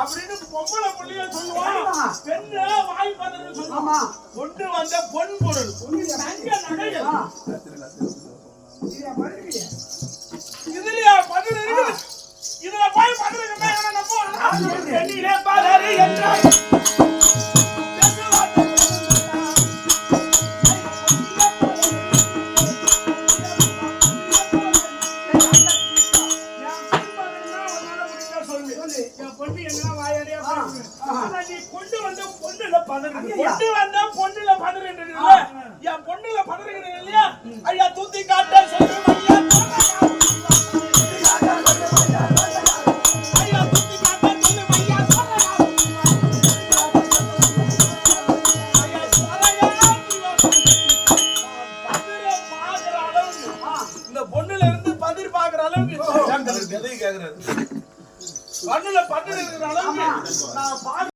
அப்படின்னு பொம்பளை புள்ளைய சொல்லுவான். பெண்ணு வாய் பதறுன்னு சொல்லுவான். கொண்டு வந்த பொன் பொருள் நகைகள். இதுலயா பதில் இருக்குது? இதுல போய் பதில் என்ன நம்புவானா? பெண்ணிலே பாரு என்றால் சொல்லு. என் பொண்ணு எங்கனா வாயாடியா பேசுது. ஆனா நீ கொண்டு வந்த பொண்ணுல பதறுது. கொண்டு வந்த பொண்ணுல பதறுன்றீங்கல்ல? என் பொண்ணுல பதறுகிறீங்க இல்லையா? ஐயா தூத்தி காட்ட சொல்லு. ஐயா பொண்ணுல இருந்து பதிர் பாக்குற அளவுக்கு. கண்ணுல பதிர் இருக்கிற அளவுக்கு நான்